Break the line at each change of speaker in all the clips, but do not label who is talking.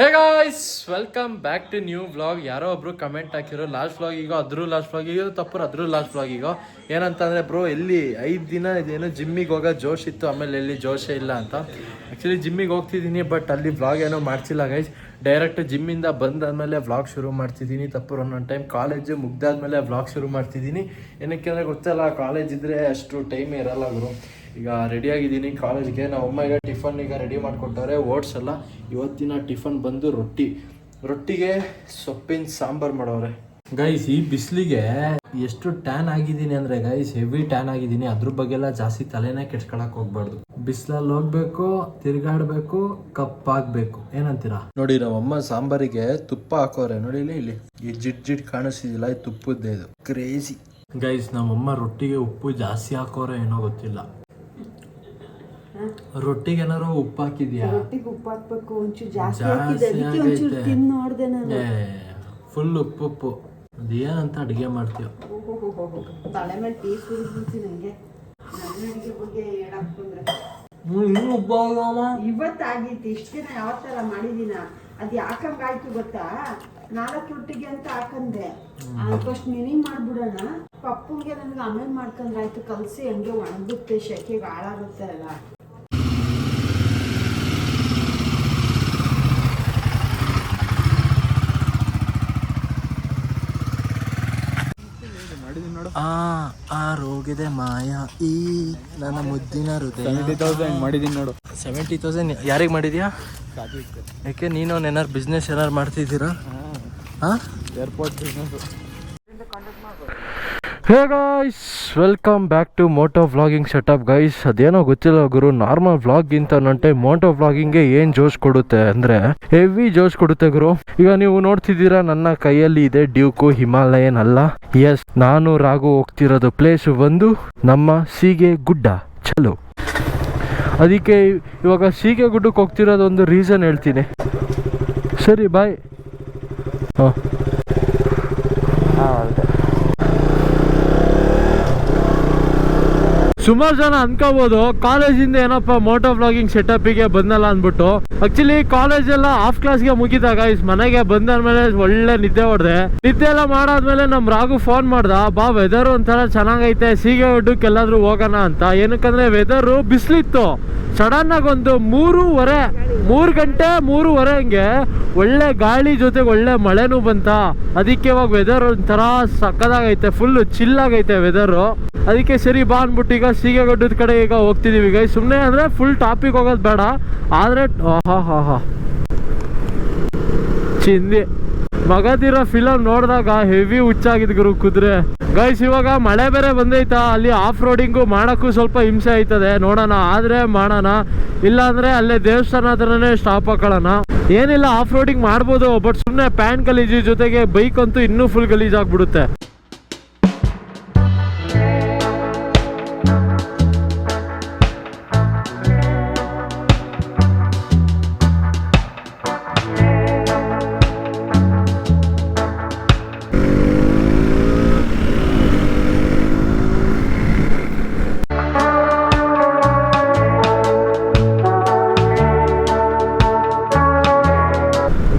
Hey guys welcome back to new vlog ಯಾರೋ ಒಬ್ರು comment ಹಾಕಿರೋ ಲಾಸ್ಟ್ ವ್ಲಾಗಿಗೋ ಅದ್ರ ಲಾಸ್ಟ್ ವ್ಲಾಗಿಗೋ ತಪ್ಪರು ಅದ್ರ ಲಾಸ್ಟ್ ವ್ಲಾಗಿಗೋ ಏನಂತಂದ್ರೆ ಬ್ರೋ ಎಲ್ಲಿ ಐದು ದಿನ ಇದೇನೋ ಜಿಮ್ಮಿಗೆ ಹೋಗೋ ಜೋಶ್ ಇತ್ತು, ಆಮೇಲೆ ಎಲ್ಲಿ ಜೋಶೇ ಇಲ್ಲ ಅಂತ. ಆ್ಯಕ್ಚುಲಿ ಜಿಮ್ಮಿಗೆ ಹೋಗ್ತಿದ್ದೀನಿ ಬಟ್ ಅಲ್ಲಿ ವ್ಲಾಗ್ ಏನೋ ಮಾಡ್ತಿಲ್ಲ ಗೈಸ್ ಡೈರೆಕ್ಟ್ ಜಿಮ್ಮಿಂದ ಬಂದಾದ್ಮೇಲೆ ವ್ಲಾಗ್ ಶುರು ಮಾಡ್ತಿದ್ದೀನಿ. ತಪ್ಪು ಒಂದೊಂದು ಟೈಮ್ ಕಾಲೇಜು ಮುಗ್ದಾದ್ಮೇಲೆ ವ್ಲಾಗ್ ಶುರು ಮಾಡ್ತಿದ್ದೀನಿ. ಏನಕ್ಕೆ ಅಂದರೆ ಗೊತ್ತಲ್ಲ ಕಾಲೇಜ್ ಇದ್ದರೆ ಅಷ್ಟು ಟೈಮ್ ಇರಲ್ಲ ಗುರು. ಈಗ ರೆಡಿ ಆಗಿದ್ದೀನಿ. ಕಾಲೇಜ್ಗೆ ನಮ್ಮ ಅಮ್ಮ ಈಗ ಟಿಫನ್ ಈಗ ರೆಡಿ ಮಾಡಿಕೊಟ್ಟವ್ರೆ. ಓಟ್ಸ್ ಎಲ್ಲ ಇವತ್ತಿನ ಟಿಫನ್ ಬಂದು ರೊಟ್ಟಿ. ರೊಟ್ಟಿಗೆ ಸೊಪ್ಪಿನ ಸಾಂಬಾರ್ ಮಾಡವ್ರೆ. ಗೈಸ್ ಈ ಬಿಸಿಲಿಗೆ ಎಷ್ಟು ಟ್ಯಾನ್ ಆಗಿದ್ದೀನಿ ಅಂದ್ರೆ ಗೈಸ್ ಹೆವಿ ಟ್ಯಾನ್ ಆಗಿದ್ದೀನಿ. ಅದ್ರ ಬಗ್ಗೆ ಎಲ್ಲ ಜಾಸ್ತಿ ತಲೆನೇ ಕೆಡ್ಸ್ಕೊಳಕ್ ಹೋಗ್ಬಾರ್ದು. ಬಿಸಿಲಲ್ಲಿ ಹೋಗ್ಬೇಕು, ತಿರ್ಗಾಡ್ಬೇಕು, ಕಪ್ಪಾಗ್ಬೇಕು. ಏನಂತೀರಾ? ನೋಡಿ ನಮ್ಮಮ್ಮ ಸಾಂಬಾರಿಗೆ ತುಪ್ಪ ಹಾಕೋರೆ ನೋಡಿ, ಇಲ್ಲಿ ಈ ಜಿಟ್ ಜಿಟ್ ಕಾಣಿಸಿದಿಲ್ಲ ಈ ತುಪ್ಪದ್ದೇ ಇದು. ಕ್ರೇಜಿ ಗೈಸ್ ನಮ್ಮಮ್ಮ ರೊಟ್ಟಿಗೆ ಉಪ್ಪು ಜಾಸ್ತಿ ಹಾಕೋರೆ ಏನೋ ಗೊತ್ತಿಲ್ಲ. ರೊಟ್ಟಿಗೆ ಏನಾರು ಉಪ್ಪು ಹಾಕಿದ್ಯಾ?
ರೊಟ್ಟಿಗೆ ಉಪ್ಪು ಹಾಕ್ಬೇಕು ಒಂಚೂರು ಜಾಸ್ತಿ
ಹಾಕಿದ್ದೆ
ಹಾಕಿದೆ ಅದಕ್ಕೆ ಒಂಚೂರು. ತಿಂದು ನೋಡ್ದೆ ನಾನು.
ಫುಲ್ ಉಪ್ಪು ಉಪ್ಪು. ಅದೇನಂತ ಅಡುಗೆ ಮಾಡ್ತೀವಿ.
ತಲೆ ಮೇಲೆ ಟೀ ಕುಡಿದ್ಬಿಡ್ತೀನಿ ನನಗೆ ನನ್ನ ಅಡಿಗೆ ಬಗ್ಗೆ ಹೇಳಕ್ ಬಂದ್ರೆ
ಇನ್ನೂ
ಇವತ್ತಾಗಿತ್ತು ಇಷ್ಟು ದಿನ ಯಾವತ್ತರ ಮಾಡಿದೀನ. ಅದು ಯಾಕಂಗಾಯ್ತು ಗೊತ್ತಾ? ನಾಲ್ಕು ರೊಟ್ಟಿಗೆ ಅಂತ ಹಾಕಂದೆ. First mini ಮಾಡ್ಬಿಡೋಣ. ಪಪ್ಪುಗೆ ನನಗೆ ಆಮೇಲೆ ಮಾಡ್ಕೊಂಡ್ರೆ ಆಯ್ತು ಕಲಸಿ ಹಂಗೆ ಒಣಗುತ್ತೆ ಶೆಕೆಗೆ ಹಾಳಾಗುತ್ತೆ ಅಲ್ಲ
ಆ ಆ ಮಾಯಾ ಈ ನನ್ನ ಮುದ್ದಿನ ಹೃದಯ.
ಮಾಡಿದೀನಿ ನೋಡು.
ಸೆವೆಂಟಿ ತೌಸಂಡ್ ಯಾರಿಗೆ ಮಾಡಿದ್ಯಾ? ಯಾಕೆ ನೀನು ಏನಾರು ಬಿಸ್ನೆಸ್ ಏನಾರು ಮಾಡ್ತಿದ್ದೀರಾ? ಹಾಂ.
Airport business
hey guys welcome back to moto vlogging setup guys ಅದೇನೋ ಗೊತ್ತಿಲ್ಲ ಗುರು ನಾರ್ಮಲ್ ವ್ಲಾಗಿಂತ ಟೈಮ್ ಮೋಟೋ ವ್ಲಾಗಿಂಗ್ಗೆ ಏನು ಜೋಶ್ ಕೊಡುತ್ತೆ ಅಂದರೆ ಹೆವಿ ಜೋಶ್ ಕೊಡುತ್ತೆ ಗುರು. ಈಗ ನೀವು ನೋಡ್ತಿದ್ದೀರಾ, ನನ್ನ ಕೈಯಲ್ಲಿ ಇದೆ ಡ್ಯೂಕು ಹಿಮಾಲಯನ್ ಅಲ್ಲ. ಎಸ್ ನಾನು ರಾಗು ಹೋಗ್ತಿರೋದು ಪ್ಲೇಸ್ ಬಂದು ನಮ್ಮ ಸೀಗೆ ಗುಡ್ಡ. ಚಲೋ. ಅದಕ್ಕೆ ಇವಾಗ ಸೀಗೆ ಗುಡ್ಡಕ್ಕೆ ಹೋಗ್ತಿರೋದು ಒಂದು ರೀಸನ್ ಹೇಳ್ತೀನಿ. ಸರಿ ಬಾಯ್ ಹಾಂ. ಸುಮಾರು ಜನ ಅನ್ಕೋಬಹುದು ಕಾಲೇಜಿಂದ ಏನಪ್ಪ ಮೋಟೋ ಬ್ಲಾಗಿಂಗ್ ಸೆಟಪ್ಗೆ ಬಂದಲ್ಲ ಅಂದ್ಬಿಟ್ಟು. ಆಕ್ಚುಲಿ ಕಾಲೇಜ್ ಎಲ್ಲ ಆಫ್ ಕ್ಲಾಸ್ಗೆ ಮುಗಿದಾಗ ಇಸ್ ಮನೆಗೆ ಬಂದಾದ್ಮೇಲೆ ಒಳ್ಳೆ ನಿದ್ದೆ ಹೊಡೆದೆ. ನಿದ್ದೆ ಎಲ್ಲ ಮಾಡಾದ್ಮೇಲೆ ನಮ್ ರಾಘು ಫೋನ್ ಮಾಡ್ದ, ಬಾ ವೆದರ್ ಒಂಥರ ಚೆನ್ನಾಗೈತೆ, ಸೀಗೆ ಎಲ್ಲಾದ್ರೂ ಹೋಗೋಣ ಅಂತ. ಏನಕ್ಕಂದ್ರೆ ವೆದರ್ ಬಿಸಿಲಿತ್ತು. ಸಡನ್ ಆಗಿ ಒಂದು ಮೂರುವರೆ, ಮೂರು ಗಂಟೆ, ಮೂರುವರೆ ಹಂಗೆ ಒಳ್ಳೆ ಗಾಳಿ ಜೊತೆಗೆ ಒಳ್ಳೆ ಮಳೆನೂ ಬಂತ. ಅದಕ್ಕೆ ಇವಾಗ ವೆದರ್ ಒಂಥರ ಸಕ್ಕದಾಗೈತೆ ಫುಲ್ ಚಿಲ್ ಆಗೈತೆ ವೆದರು ಅದಕ್ಕೆ ಸರಿ ಬಾ ಅಂದ್ಬಿಟ್ಟು ಈಗ ಸೀಗೆಗಡ್ಡದ ಕಡೆ ಈಗ ಹೋಗ್ತಿದೀವಿ ಈಗ ಸುಮ್ಮನೆ ಅಂದ್ರೆ ಫುಲ್ ಟಾಪಿಕ್ ಹೋಗೋದು ಬೇಡ. ಆದ್ರೆ ಹಾ ಹಾ ಹಾ. ಚಿಂದಿ ಮಗದಿರೋ ಫಿಲಮ್ ನೋಡಿದಾಗ ಹೆವಿ ಹುಚ್ಚಾಗಿದ್ ಗುರು ಕುದುರೆ. ಗೈಸ್ ಇವಾಗ ಮಳೆ ಬೇರೆ ಬಂದೈತಾ? ಅಲ್ಲಿ ಆಫ್ ರೋಡಿಂಗು ಮಾಡೋಕ್ಕೂ ಸ್ವಲ್ಪ ಹಿಂಸೆ ಆಯ್ತದೆ. ನೋಡೋಣ. ಆದ್ರೆ ಮಾಡೋಣ. ಇಲ್ಲಾಂದರೆ ಅಲ್ಲೇ ದೇವಸ್ಥಾನ ಹತ್ರನೇ ಸ್ಟಾಪ್ ಹಾಕೊಳ್ಳೋಣ. ಏನಿಲ್ಲ ಆಫ್ ರೋಡಿಂಗ್ ಮಾಡ್ಬೋದು ಬಟ್ ಸುಮ್ಮನೆ ಪ್ಯಾನ್ ಗಲೀಜು ಜೊತೆಗೆ ಬೈಕ್ ಅಂತೂ ಇನ್ನೂ ಫುಲ್ ಗಲೀಜ್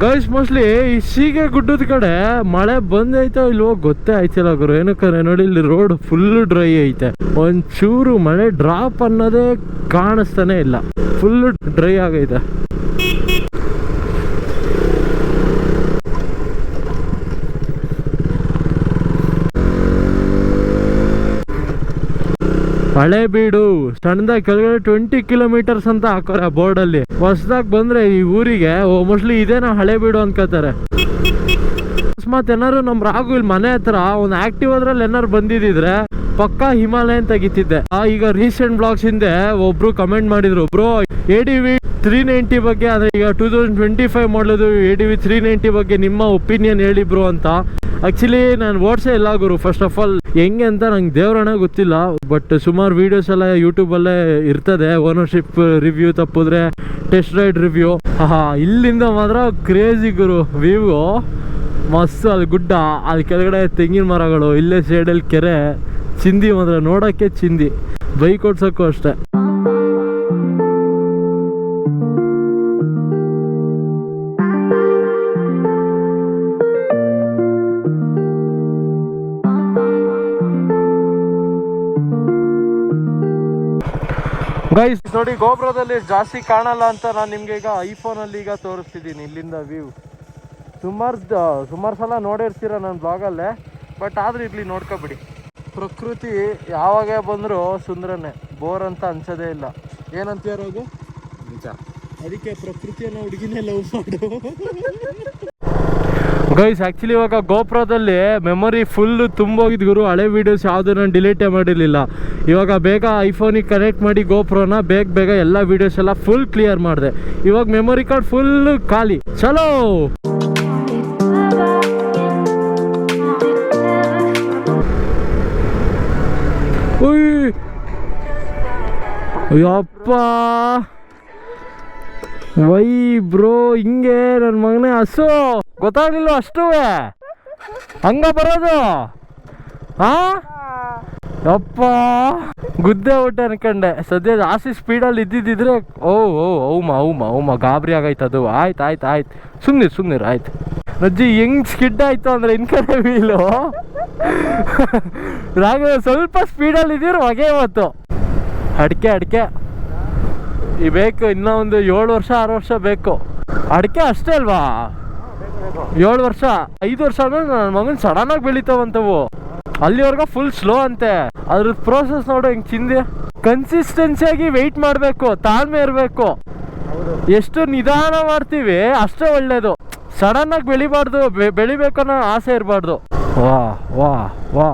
ಗೈಸ್ ಮೋಸ್ಟ್ಲಿ ಈ ಸೀಗೆ ಗುಡ್ಡದ ಕಡೆ ಮಳೆ ಬಂದೈತೋ ಇಲ್ವೋ ಗೊತ್ತೇ ಆಯ್ತಿಲ್ಲ ಗುರು. ಏನಕ್ಕಂದ್ರೆ ನೋಡಿ ಇಲ್ಲಿ ರೋಡ್ ಫುಲ್ ಡ್ರೈ ಐತೆ. ಒಂಚೂರು ಮಳೆ ಡ್ರಾಪ್ ಅನ್ನೋದೇ ಕಾಣಿಸ್ತಾನೆ ಇಲ್ಲ. ಫುಲ್ ಡ್ರೈ ಆಗೈತೆ. ಹಳೆ ಬೀಡು, ಸಣ್ಣದ ಕೆಳಗಡೆ ಟ್ವೆಂಟಿ ಕಿಲೋಮೀಟರ್ಸ್ ಅಂತ ಹಾಕೋರ ಬೋರ್ಡ್ ಅಲ್ಲಿ. ಹೊಸದಾಗಿ ಬಂದ್ರೆ ಈ ಊರಿಗೆ ಮೋಸ್ಟ್ಲಿ ಇದೇನ ಹಳೆ ಬೀಡು ಅನ್ಕೋತಾರೆ ಅಕಸ್ಮಾತ್ ಏನಾರು ನಮ್ ರಾಘು ಇಲ್ಲಿ ಮನೆ ಹತ್ರ ಒಂದು ಆಕ್ಟಿವ್ ಅದ್ರಲ್ಲಿ ಏನಾರು ಬಂದಿದ್ರೆ ಪಕ್ಕಾ ಹಿಮಾಲಯನ್ ತೆಗಿತಿದ್ದೆ. ಈಗ ರೀಸೆಂಟ್ ಬ್ಲಾಗ್ಸ್ ಹಿಂದೆ ಒಬ್ರು ಕಮೆಂಟ್ ಮಾಡಿದ್ರು, bro A D V three ninety ಬಗ್ಗೆ, ಅಂದ್ರೆ ಈಗ ಟೂ ತೌಸಂಡ್ ಟ್ವೆಂಟಿ ಫೈವ್ ಮಾಡೋದು A D V three ninety ಬಗ್ಗೆ ನಿಮ್ಮ ಒಪಿನಿಯನ್ ಹೇಳಿ ಬ್ರೋ ಅಂತ. ಆಕ್ಚುಲಿ ನಾನು ಓಡ್ಸೇ ಇಲ್ಲ ಗುರು. ಫಸ್ಟ್ ಆಫ್ ಆಲ್ ಹೆಂಗೆ ಅಂತ ನಂಗೆ ದೇವ್ರಣ ಗೊತ್ತಿಲ್ಲ ಬಟ್ ಸುಮಾರು ವೀಡಿಯೋಸ್ ಎಲ್ಲ ಯೂಟ್ಯೂಬಲ್ಲೇ ಇರ್ತದೆ. ಓನರ್ಶಿಪ್ ರಿವ್ಯೂ ತಪ್ಪಿದ್ರೆ ಟೆಸ್ಟ್ ರೈಡ್ ರಿವ್ಯೂ ಹಾ ಇಲ್ಲಿಂದ ಮಾತ್ರ ಕ್ರೇಜಿ ಗುರು ವ್ಯೂ ಮಸ್ತ್ ಅಲ್ಲಿ ಗುಡ್ಡ, ಅಲ್ಲಿ ಕೆಳಗಡೆ ತೆಂಗಿನ ಮರಗಳು, ಇಲ್ಲೇ ಸೈಡಲ್ಲಿ ಕೆರೆ, ಚಿಂದಿ ಮಾತ್ರ ನೋಡೋಕ್ಕೆ ಚಿಂದಿ. ಬೈಕ್ ಓಡ್ಸೋಕ್ಕೂ ಅಷ್ಟೆ. ನೋಡಿ, ಗೋಪುರದಲ್ಲಿ ಜಾಸ್ತಿ ಕಾಣಲ್ಲ ಅಂತ ನಾನು ನಿಮ್ಗೆ ಈಗ ಐಫೋನಲ್ಲಿ ಈಗ ತೋರಿಸ್ತಿದ್ದೀನಿ, ಇಲ್ಲಿಂದ ವ್ಯೂ ಸುಮಾರು ಸುಮಾರು ಸಲ ನೋಡಿರ್ತೀರ ನನ್ನ ಬ್ಲಾಗಲ್ಲೇ ಬಟ್ ಆದರೂ ಇರ್ಲಿ ನೋಡ್ಕೊಬಿಡಿ. ಪ್ರಕೃತಿ ಯಾವಾಗ ಬಂದರೂ ಸುಂದರನೇ ಬೋರ್ ಅಂತ ಅನ್ಸೋದೇ ಇಲ್ಲ. ಏನಂತೀರ ಹೋಗು
ನಿಜ.
ಅದಕ್ಕೆ ಪ್ರಕೃತಿಯನ್ನು ಹುಡುಗಿನೇ ಲವ್ ಮಾಡು. ಗೈಸ್ ಆ್ಯಕ್ಚುಲಿ ಇವಾಗ ಗೋಪುರದಲ್ಲಿ ಮೆಮೊರಿ ಫುಲ್ ತುಂಬೋಗಿದ್ ಗುರು. ಹಳೆ ವೀಡಿಯೋಸ್ ಯಾವುದು ನಾನು ಡಿಲೀಟೇ ಮಾಡಿರಲಿಲ್ಲ. ಇವಾಗ ಬೇಗ ಐಫೋನಿಗೆ ಕನೆಕ್ಟ್ ಮಾಡಿ ಗೋಪುರನ ಬೇಗ ಬೇಗ ಎಲ್ಲ ವೀಡಿಯೋಸ್ ಎಲ್ಲ ಫುಲ್ ಕ್ಲಿಯರ್ ಮಾಡಿದೆ. ಇವಾಗ ಮೆಮೊರಿ ಕಾರ್ಡ್ ಫುಲ್ಲು ಖಾಲಿ. ಚಲೋ! ಉಯ್ ಯಪ್ಪ ವೈ ಬ್ರೋ, ಹಿಂಗೆ ನನ್ನ ಮಗನೇ ಹಸು. ಗೊತ್ತಾಗ್ಲಿಲ್ಲ ಅಷ್ಟು? ಹಂಗ ಬರೋದು? ಹಾ ಯಪ್ಪ ಗುದ್ದೆ ಊಟ ಅನ್ಕಂಡೆ. ಸದ್ಯ ಜಾಸ್ತಿ ಸ್ಪೀಡಲ್ಲಿ ಇದ್ದಿದ್ದಿದ್ರೆ, ಓ ಓ ಔಮ ಔಮ ಔಮ ಗಾಬರಿ ಆಗೈತೆ ಅದು. ಆಯ್ತು ಆಯ್ತು ಆಯ್ತು. ಸುಮ್ಮನೆ ಸುಮ್ಮನೆ ಆಯ್ತು. ಅಜ್ಜಿ ಹೆಂಗ್ ಸ್ಕಿಡ್ ಆಯ್ತು ಅಂದ್ರೆ ಇನ್ಕಡೆ ವೀಲು ರಾಘವ ಸ್ವಲ್ಪ ಸ್ಪೀಡಲ್ಲಿ ಇದ್ದೀರ? ಹೊಗೆ ಇವತ್ತು. ಅಡಿಕೆ ಅಡಿಕೆ. ಈ ಬೇಕು, ಇನ್ನೂ ಒಂದು ಏಳು ವರ್ಷ, ಆರು ವರ್ಷ ಬೇಕು. ಅಡಿಕೆ ಅಷ್ಟೇ ಅಲ್ವಾ? ಏಳು ವರ್ಷ, ಐದು ವರ್ಷ ಆದ್ಮೇಲೆ ನನ್ನ ಮಗನ್ ಸಡನ್ ಆಗಿ ಬೆಳಿತಾವಂತವು. ಅಲ್ಲಿವರೆಗೂ ಫುಲ್ ಸ್ಲೋ ಅಂತೆ. ಅದ್ರ ಪ್ರೋಸೆಸ್ ನೋಡು, ಹಿಂಗೆ ಚಿಂದಿ. ಕನ್ಸಿಸ್ಟೆನ್ಸಿಯಾಗಿ ವೆಯ್ಟ್ ಮಾಡಬೇಕು, ತಾಳ್ಮೆ ಇರಬೇಕು. ಎಷ್ಟು ನಿಧಾನ ಮಾಡ್ತೀವಿ, ಅಷ್ಟೇ ಒಳ್ಳೇದು. ಸಡನ್ ಆಗಿ ಬೆಳಿಬಾರ್ದು ಬೆಳಿಬೇಕು ಬೆಳಿಬೇಕನ್ನೋ ಆಸೆ ಇರಬಾರ್ದು. ವಾ ವಾ ವಾ.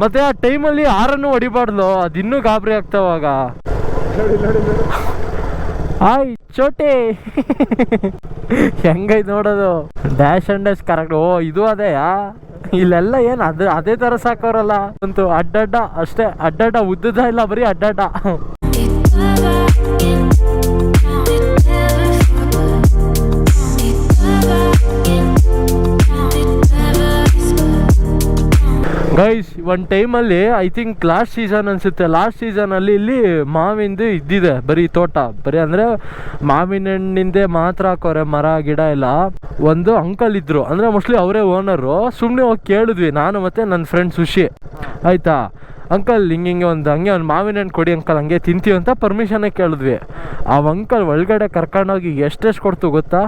ಮತ್ತೆ ಆ ಟೈಮಲ್ಲಿ ಆರನ್ನು ಹೊಡಿಬಾರ್ದು ಅದಿನ್ನೂ ಗಾಬರಿ ಆಗ್ತಾವಾಗ ಆಯ್, ಚೋಟೆ. ಹೆಂಗೈ ನೋಡೋದು. ಡ್ಯಾಶ್ ಅಂಡ್ ಡ್ಯಾಶ್ ಕರೆಕ್ಟ್ ಓ, ಇದು ಅದೇಯಾ ಇಲ್ಲೆಲ್ಲ ಏನು ಅದು, ಅದೇ ಥರ ಸಾಕೋರಲ್ಲ? ಅಂತೂ ಅಡ್ಡಡ್ಡ ಅಷ್ಟೇ, ಅಡ್ಡಡ್ಡ ಉದ್ದದ ಇಲ್ಲ, ಬರೀ ಅಡ್ಡಡ್ಡ. ಗೈಸ್ ಒಂದು ಟೈಮಲ್ಲಿ ಐ ಥಿಂಕ್ ಲಾಸ್ಟ್ ಸೀಸನ್ ಅನ್ಸುತ್ತೆ. ಲಾಸ್ಟ್ ಸೀಸನಲ್ಲಿ ಇಲ್ಲಿ ಮಾವಿಂದು ಇದ್ದಿದೆ, ಬರೀ ತೋಟ. ಬರೀ ಅಂದರೆ ಮಾವಿನ ಹಣ್ಣಿಂದೆ ಮಾತ್ರ ಹಾಕೋರೆ, ಮರ, ಗಿಡ ಎಲ್ಲ. ಒಂದು ಅಂಕಲ್ ಇದ್ರು. ಅಂದರೆ ಮೋಸ್ಟ್ಲಿ ಅವರೇ ಓನರು ಸುಮ್ಮನೆ ಹೋಗಿ ಕೇಳಿದ್ವಿ. ನಾನು ಮತ್ತು ನನ್ನ ಫ್ರೆಂಡ್ ಸುಶಿ. ಆಯಿತಾ? ಅಂಕಲ್ ಹಿಂಗೆ ಹಿಂಗೆ ಒಂದು, ಹಂಗೆ ಒಂದು ಮಾವಿನ ಹಣ್ಣು ಕೊಡಿ ಅಂಕಲ್ ಹಂಗೆ ತಿಂತೀವಿ ಅಂತ ಪರ್ಮಿಷನ್ನೇ ಕೇಳಿದ್ವಿ. ಆ ಅಂಕಲ್ ಒಳಗಡೆ ಕರ್ಕೊಂಡೋಗಿ ಎಷ್ಟೆಷ್ಟು ಕೊಡ್ತು ಗೊತ್ತಾ?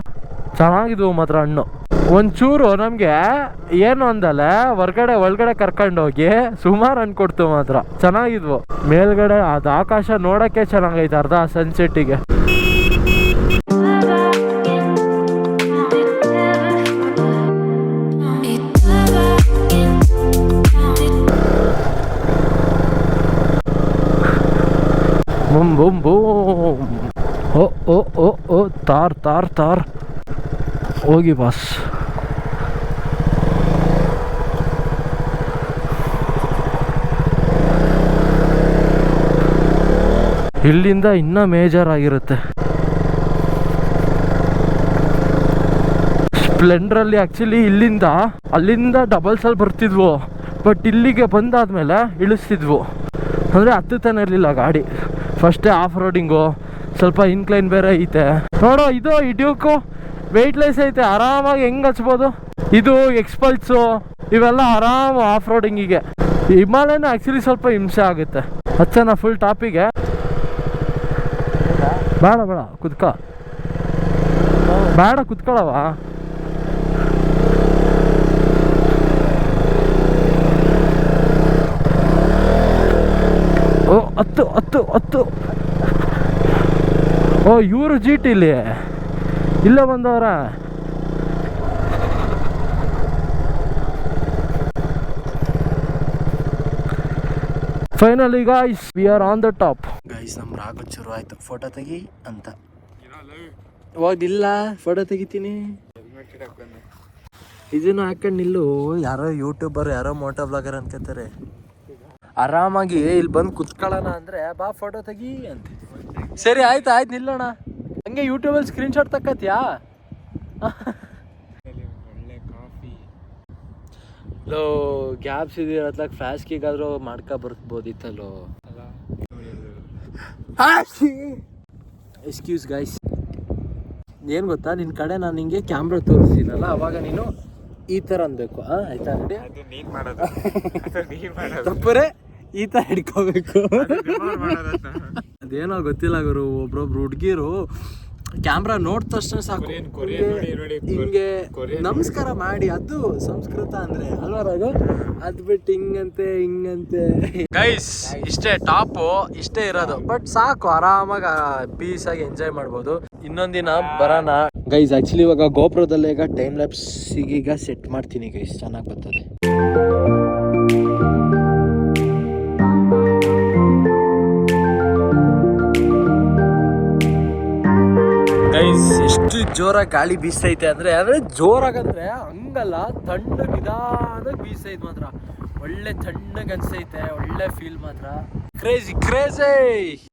ಚೆನ್ನಾಗಿದ್ವು ಮಾತ್ರ ಹಣ್ಣು. ಒಂಚೂರು ನಮಗೆ ಏನು ಅಂದಲ್ಲ ಹೊರ್ಗಡೆ ಒಳಗಡೆ ಕರ್ಕೊಂಡೋಗಿ ಸುಮಾರು ಅನ್ಕೊಡ್ತು ಕೊಡ್ತು ಮಾತ್ರ. ಚೆನ್ನಾಗಿದ್ವು. ಮೇಲ್ಗಡೆ ಅದು ಆಕಾಶ ನೋಡೋಕ್ಕೆ ಚೆನ್ನಾಗೈತೆ, ಅರ್ಧ ಸನ್ಸೆಟ್ಟಿಗೆ ಬುಮ್ ಬೂಮ್ ಓ ಓ ಓ ಓ, ತಾರ್ ತಾರ್ ತಾರ್. ಹೋಗಿ ಬಾಸ್ ಇಲ್ಲಿಂದ ಇನ್ನೂ ಮೇಜರ್ ಆಗಿರುತ್ತೆ ಸ್ಪ್ಲೆಂಡ್ರಲ್ಲಿ ಆ್ಯಕ್ಚುಲಿ ಇಲ್ಲಿಂದ, ಅಲ್ಲಿಂದ ಡಬಲ್ಸಲ್ಲಿ ಬರ್ತಿದ್ವು. ಬಟ್ ಇಲ್ಲಿಗೆ ಬಂದಾದ್ಮೇಲೆ ಇಳಿಸ್ತಿದ್ವು. ಅಂದರೆ ಹತ್ತುತ್ತಾನೆ ಇರಲಿಲ್ಲ ಗಾಡಿ. ಫಸ್ಟೇ ಆಫ್ ರೋಡಿಂಗು ಸ್ವಲ್ಪ ಇನ್ಕ್ಲೈನ್ ಬೇರೆ ಐತೆ. ನೋಡೋ, ಇದು ಇಡ್ಯೂಕು ಡ್ಯೂಕು ವೆಯ್ಟ್ಲೆಸ್ ಐತೆ, ಆರಾಮಾಗಿ ಹೆಂಗೆ ಹಚ್ಬೋದು? ಇದು ಎಕ್ಸ್ಪಲ್ಸು ಇವೆಲ್ಲ ಆರಾಮ ಆಫ್ ರೋಡಿಂಗಿಗೆ ಹಿಮಾಲಯನ ಆ್ಯಕ್ಚುಲಿ ಸ್ವಲ್ಪ ಹಿಂಸೆ ಆಗುತ್ತೆ. ಹಚ್ಚನ ಫುಲ್ ಟಾಪಿಗೆ ಬೇಡ ಬೇಡ ಕುದ್ಕ ಬೇಡ, ಕುತ್ಕೊಳ್ಳವ? ಓ, ಹತ್ತು ಹತ್ತು ಹತ್ತು. ಓ, ಇವರು ಜಿ ಇಲ್ಲಿ. ಇಲ್ಲೇ ಬಂದವರ. Finally guys we are on the top guys ನಮ್ಮ ರಾಗ ಶುರು ಆಯ್ತು. ಫೋಟೋ ತೆಗಿ ಅಂತ. ಹೋಗಿಲ್ಲ ಫೋಟೋ ತೆಗಿತೀನಿ. ಇದನ್ನು ಹಾಕೊಂಡು ನಿಲ್ಲು. ಯಾರೋ ಯೂಟ್ಯೂಬರ್ ಯಾರೋ ಮೋಟೋ ಬ್ಲಾಗರ್ ಅನ್ಕೋತಾರೆ. ಆರಾಮಾಗಿ ಇಲ್ಲಿ ಬಂದು ಕುತ್ಕೊಳ್ಳೋಣ ಅಂದ್ರೆ, ಬಾ ಫೋಟೋ ತೆಗಿ ಅಂತ. ಸರಿ, ಆಯ್ತು ಆಯ್ತು, ನಿಲ್ಲೋಣ. ಹಂಗೆ ಯೂಟ್ಯೂಬಲ್ಲಿ ಸ್ಕ್ರೀನ್ ಶಾಟ್ ತಕ್ಕತ್ಯಾ? ಲೋ ಗ್ಯಾಪ್ಸ್ ಇದೀರ ಅತ್ಲಾಗ ಫ್ಲಾಸ್ಕಿಗಾದ್ರೂ ಮಾಡ್ಕೊ ಬರ್ಬೋದಿತ್ತಲ್ಲೋ? ಎಕ್ಸ್ಕ್ಯೂಸ್ ಗೈಸ್ ಏನು ಗೊತ್ತಾ? ನಿನ್ನ ಕಡೆ ನಾನು ನಿಂಗೆ ಕ್ಯಾಮ್ರಾ ತೋರಿಸ್ತೀನಲ್ಲ ಅವಾಗ ನೀನು ಈ ಥರ ಅನ್ಬೇಕು. ಆ, ಆಯ್ತಾ? ತಪ್ಪರೆ ಈ ತರ ಹಿಡ್ಕೋಬೇಕು. ಅದೇನೋ ಗೊತ್ತಿಲ್ಲ ಗುರು ಒಬ್ರೊಬ್ರು ಹುಡ್ಗಿರು ಕ್ಯಾಮ್ರಾ ನೋಡ್ ತಕ್ಷಣ ಸಾಕು. ಹಿಂಗೆ ನಮಸ್ಕಾರ ಮಾಡಿ ಅದು ಸಂಸ್ಕೃತ ಅಂದ್ರೆ ಅಲ್ವಾ ರಾಘು ಅದ್ ಬಿಟ್ಟು ಹಿಂಗಂತೆ ಹಿಂಗಂತೆ. ಗೈಸ್ ಇಷ್ಟೇ ಟಾಪು ಇಷ್ಟೇ ಇರೋದು. ಬಟ್ ಸಾಕು ಆರಾಮಾಗಿ ಪೀಸ್ ಆಗಿ ಎಂಜಾಯ್ ಮಾಡ್ಬೋದು. ಇನ್ನೊಂದಿನ ಬರೋಣ. ಗೈಸ್ ಆಕ್ಚುಲಿ ಇವಾಗ ಗೋಪುರದಲ್ಲೇ ಈಗ ಟೈಮ್ ಲ್ಯಾಪ್ಸ್ ಈಗ ಸೆಟ್ ಮಾಡ್ತೀನಿ ಗೈಸ್ ಚೆನ್ನಾಗಿ ಬರ್ತದೆ. ಗೈಸ್ ಎಷ್ಟು ಜೋರಾಗಿ ಗಾಳಿ ಬೀಸ್ತೈತೆ ಅಂದ್ರೆ ಅಂದ್ರೆ ಜೋರಾಗಂದ್ರೆ ಹಂಗಲ್ಲ ತಣ್ಣಗೆ ನಿಧಾನಕ್ಕೆ ಬೀಸೈತೆ ಮಾತ್ರ. ಒಳ್ಳೆ ತಣ್ಣಗೆ ಅನ್ಸೈತೆ ಒಳ್ಳೆ ಫೀಲ್ ಮಾತ್ರ. ಕ್ರೇಜಿ ಕ್ರೇಜಿ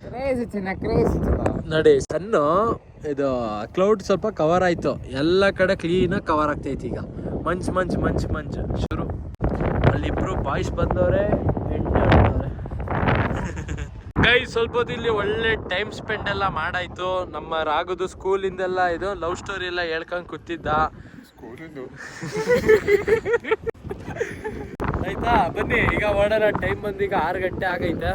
ಕ್ರೇಜ್ ಚಿನ್ನ ಕ್ರೇಜ್
ನೋಡಿ ಸಣ್ಣ ಇದು ಕ್ಲೌಡ್ ಸ್ವಲ್ಪ ಕವರ್ ಆಯಿತು. ಎಲ್ಲ ಕಡೆ ಕ್ಲೀನಾಗಿ ಕವರ್ ಆಗ್ತೈತಿ ಈಗ. Munch munch munch munch. ಶುರು. ಅಲ್ಲಿಬ್ರು ಬಾಯ್ಸ್ ಬಂದವ್ರೆ. ಗೈ ಸ್ವಲ್ಪ ಹೊತ್ತು ಇಲ್ಲಿ ಒಳ್ಳೆ ಟೈಮ್ ಸ್ಪೆಂಡ್ ಎಲ್ಲ ಮಾಡಾಯ್ತು. ನಮ್ಮ ರಾಗುದು ಸ್ಕೂಲಿಂದೆಲ್ಲ ಇದು ಲವ್ ಸ್ಟೋರಿ ಎಲ್ಲ ಹೇಳ್ಕೊಂಡ್ ಕೂತಿದ್ದ.
ಸ್ಕೂಲಿಂದು
ಆಯ್ತಾ? ಬನ್ನಿ ಈಗ ಓಡೋಣ ಟೈಮ್ ಬಂದೀಗ ಆರು ಗಂಟೆ ಆಗೈತೆ.